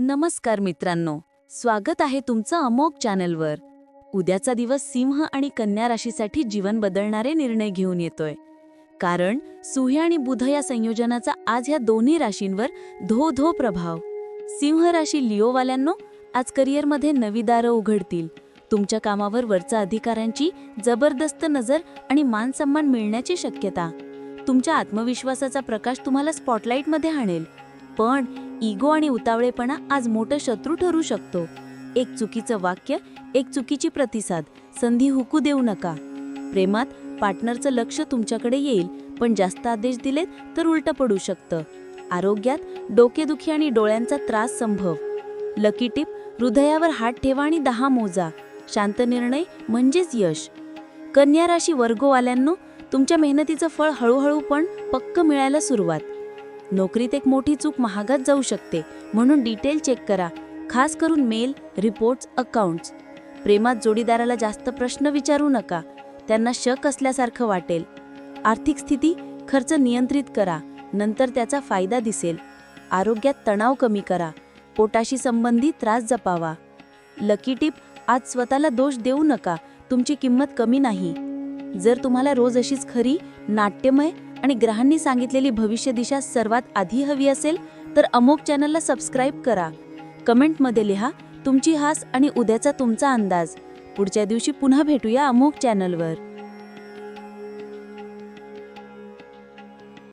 नमस्कार मित्रांनो स्वागत आहे तुमचं अमोक चॅनलवर. उद्याचा दिवस सिंह आणि कन्या राशीसाठी जीवन बदलणारे निर्णय घेऊन येतोय. कारण सूर्य आणि बुध या संयोजनाचा आज ह्या दोन्ही राशींवर धो धो प्रभाव. सिंह राशी लिओवाल्यांनो आज करिअरमध्ये नवी दारं उघडतील. तुमच्या कामावर वरचा अधिकाऱ्यांची जबरदस्त नजर आणि मानसन्मान मिळण्याची शक्यता. तुमच्या आत्मविश्वासाचा प्रकाश तुम्हाला स्पॉटलाईटमध्ये आणेल. पण इगो आणि उतावळेपणा आज मोठं शत्रू ठरू शकतो. एक चुकीचं वाक्य एक चुकीची प्रतिसाद. संधी हुकू देऊ नका. प्रेमात पार्टनरचं लक्ष तुमच्याकडे येईल पण जास्त आदेश दिलेत तर उलटं पडू शकतं. आरोग्यात डोकेदुखी आणि डोळ्यांचा त्रास संभव. लकी टिप हृदयावर हात ठेवा आणि दहा मोजा. शांत निर्णय म्हणजेच यश. कन्या राशी वर्गोवाल्यांनो तुमच्या मेहनतीचं फळ हळूहळू पण पक्क मिळायला सुरुवात. नोकरीत एक मोठी चूक महागात जाऊ शकते म्हणून डिटेल चेक करा. खास करून मेल रिपोर्ट्स अकाउंट्स. प्रेमात जोडीदाराला जास्त प्रश्न विचारू नका. त्यांना शक असल्यासारखं वाटेल. आर्थिक स्थिती खर्च नियंत्रित करा. नंतर त्याचा फायदा दिसेल. आरोग्यात तणाव कमी करा. पोटाशी संबंधी त्रास जपावा. लकी टिप आज स्वतःला दोष देऊ नका. तुमची किंमत कमी नाही. जर तुम्हाला रोज अशीच खरी नाट्यमय आणि ग्रहांनी सांगितलेली भविष्य दिशा सर्वात आधी हवी असेल तर अमोक चॅनलला सबस्क्राईब करा. कमेंटमध्ये लिहा तुमची हास आणि उद्याचा तुमचा अंदाज. पुढच्या दिवशी पुन्हा भेटूया अमोक चॅनलवर.